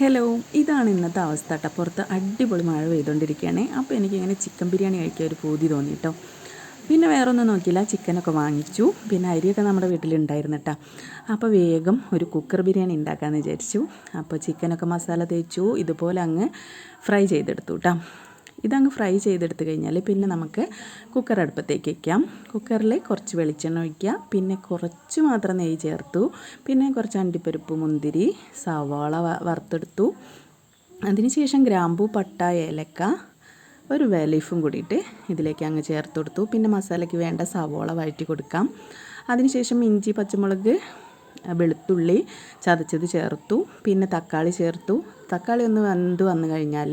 Hello ഇതാണ് ഇന്നത്തെ അവസ്ഥ കേട്ടോ. പുറത്ത് അടിപൊളി മഴ പെയ്തുകൊണ്ടിരിക്കുകയാണ്. അപ്പോൾ എനിക്കിങ്ങനെ ചിക്കൻ ബിരിയാണി കഴിക്കാൻ ഒരു പൂതി തോന്നി കേട്ടോ. പിന്നെ വേറെ ഒന്നും നോക്കിയില്ല ചിക്കനൊക്കെ വാങ്ങിച്ചു. പിന്നെ അരിയൊക്കെ നമ്മുടെ വീട്ടിലുണ്ടായിരുന്നു കേട്ടോ. അപ്പോൾ വേഗം ഒരു കുക്കർ ബിരിയാണി ഉണ്ടാക്കാമെന്ന് വിചാരിച്ചു. അപ്പോൾ ചിക്കനൊക്കെ മസാല തേച്ചു. ഇതുപോലെ അങ്ങ് ഫ്രൈ ചെയ്തെടുത്തു കേട്ടോ. ഇതങ്ങ് ഫ്രൈ ചെയ്തെടുത്ത് കഴിഞ്ഞാൽ പിന്നെ നമുക്ക് കുക്കർ അടുപ്പത്തേക്ക് വയ്ക്കാം കുക്കറിൽ കുറച്ച് വെളിച്ചെണ്ണ ഒഴിക്കുക. പിന്നെ കുറച്ച് മാത്രം നെയ്യ് ചേർത്തു. പിന്നെ കുറച്ച് അണ്ടിപ്പരിപ്പ് മുന്തിരി സവാള വറുത്തെടുത്തു. അതിനുശേഷം ഗ്രാമ്പു പട്ട ഏലക്ക ഒരു വേലീഫും കൂടിയിട്ട് ഇതിലേക്ക് അങ്ങ് ചേർത്ത് കൊടുത്തു. പിന്നെ മസാലയ്ക്ക് വേണ്ട സവോള വഴറ്റി കൊടുക്കാം. അതിനുശേഷം ഇഞ്ചി പച്ചമുളക് വെളുത്തുള്ളി ചതച്ചത് ചേർത്തു. പിന്നെ തക്കാളി ചേർത്തു. തക്കാളി ഒന്ന് വെന്ത് വന്നു കഴിഞ്ഞാൽ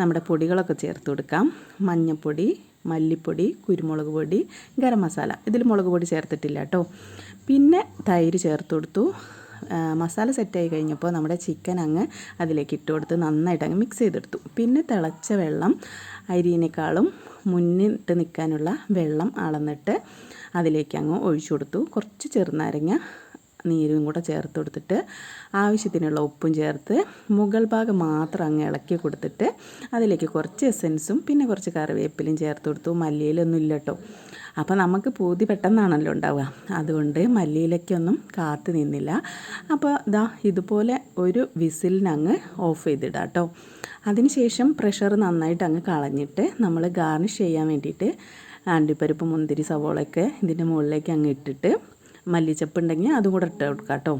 നമ്മുടെ പൊടികളൊക്കെ ചേർത്ത് കൊടുക്കാം. മഞ്ഞൾപ്പൊടി മല്ലിപ്പൊടി കുരുമുളക് പൊടി ഗരം മസാല. ഇതിൽ മുളക് പൊടി ചേർത്തിട്ടില്ല കേട്ടോ. പിന്നെ തൈര് ചേർത്ത് കൊടുത്തു. മസാല സെറ്റായി കഴിഞ്ഞപ്പോൾ നമ്മുടെ ചിക്കൻ അങ്ങ് അതിലേക്ക് ഇട്ട് കൊടുത്ത് നന്നായിട്ട് അങ്ങ് മിക്സ് ചെയ്തെടുത്തു. പിന്നെ തിളച്ച വെള്ളം അരിനേക്കാളും മുന്നിട്ട് നിൽക്കാനുള്ള വെള്ളം അളന്നിട്ട് അതിലേക്ക് അങ്ങ് ഒഴിച്ചു കൊടുത്തു. കുറച്ച് ചെറുനാരങ്ങ നീരും കൂടെ ചേർത്ത് കൊടുത്തിട്ട് ആവശ്യത്തിനുള്ള ഉപ്പും ചേർത്ത് മുകൾ ഭാഗം മാത്രം അങ്ങ് ഇളക്കി കൊടുത്തിട്ട് അതിലേക്ക് കുറച്ച് എസൻസും പിന്നെ കുറച്ച് കറിവേപ്പിലും ചേർത്ത് കൊടുത്തു. മല്ലിയിലൊന്നും ഇല്ല കേട്ടോ. അപ്പോൾ നമുക്ക് പൂതി പെട്ടെന്നാണല്ലോ ഉണ്ടാവുക. അതുകൊണ്ട് മല്ലിയിലേക്കൊന്നും കാത്തു നിന്നില്ല. അപ്പോൾ ഇതാ ഇതുപോലെ ഒരു വിസിലിനങ്ങ് ഓഫ് ചെയ്തിടാം കേട്ടോ. അതിനുശേഷം പ്രഷർ നന്നായിട്ട് അങ്ങ് കളഞ്ഞിട്ട് നമ്മൾ ഗാർണിഷ് ചെയ്യാൻ വേണ്ടിയിട്ട് അണ്ടിപ്പരിപ്പ് മുന്തിരി സവോളയൊക്കെ ഇതിന്റെ മുകളിലേക്ക് അങ്ങ് ഇട്ടിട്ട് മല്ലിച്ചപ്പ് ഉണ്ടെങ്കിൽ അതും കൂടെ ഇട്ട് കൊടുക്കാം കേട്ടോ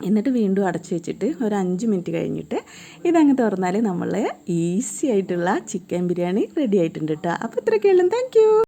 എന്നിട്ട് വീണ്ടും അടച്ചു വെച്ചിട്ട് ഒരു അഞ്ച് മിനിറ്റ് കഴിഞ്ഞിട്ട് ഇതങ്ങ് തുറന്നാൽ നമ്മൾ ഈസി ആയിട്ടുള്ള ചിക്കൻ ബിരിയാണി റെഡി ആയിട്ടുണ്ട് കേട്ടോ അപ്പോൾ ഇത്രയൊക്കെയുള്ളൂ താങ്ക്